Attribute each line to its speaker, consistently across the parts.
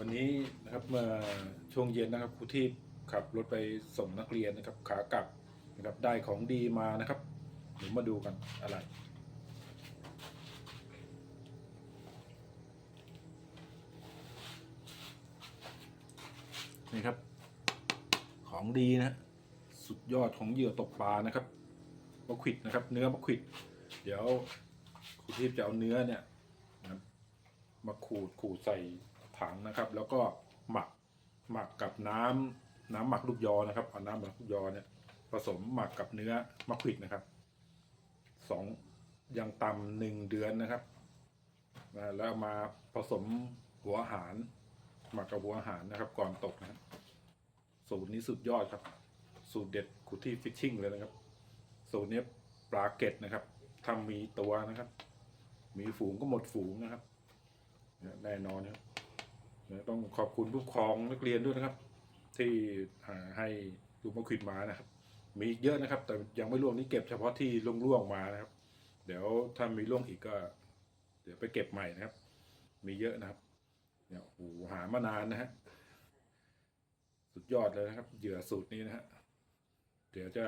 Speaker 1: วันนี้นะครับเมื่อช่วงเย็นนะครับครูที่ขับรถไปส่งนักเรียนนะครับขากลับนะครับได้ของดีมานะครับเดี๋ยวมาดูกันอะไรนี่ครับ ของดีนะสุดยอดของเหยื่อตกปลานะครับมะขิดนะครับ เนื้อมะขิด เดี๋ยวครูทิพย์จะเอาเนื้อเนี่ยนะมาขูดขูดใส่ ถังนะครับ แล้วก็หมักหมักกับน้ำน้ำหมักลูกยอนะครับเอาน้ำหมักลูกยอเนี่ยผสมหมักกับเนื้อมะขวิดนะครับสองยังต่ำหนึ่งเดือนนะครับแล้วมาผสมหัวอาหารหมักกับหัวอาหารนะครับ ก่อนตกนะสูตรนี้สุดยอดครับ สูตรเด็ดคุที่ฟิชชิ่งเลยนะครับ สูตรนี้ปลาเก็ตนะครับทำมีตัวนะครับ มีฝูงก็หมดฝูงนะครับแน่นอนนะครับ ต้องขอบคุณผู้ปกครองนักเรียนด้วยนะครับ ที่หาให้ลูกมะขวิดมานะครับ มีอีกเยอะนะครับ แต่ยังไม่ร่วงนี่เก็บเฉพาะที่ล่วงๆมานะครับ เดี๋ยวถ้ามีร่วงอีกก็ เดี๋ยวไปเก็บใหม่นะครับ มีเยอะนะครับเนี่ยโอ้หามานานนะฮะสุดยอดเลยนะครับเหยื่อสูตรนี้นะฮะเดี๋ยวจะ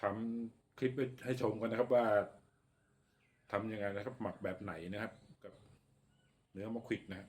Speaker 1: ทำคลิปให้ชมกันนะครับว่าทำยังไงนะครับ หมักแบบไหนนะครับ กับเนื้อมะขิดนะฮะ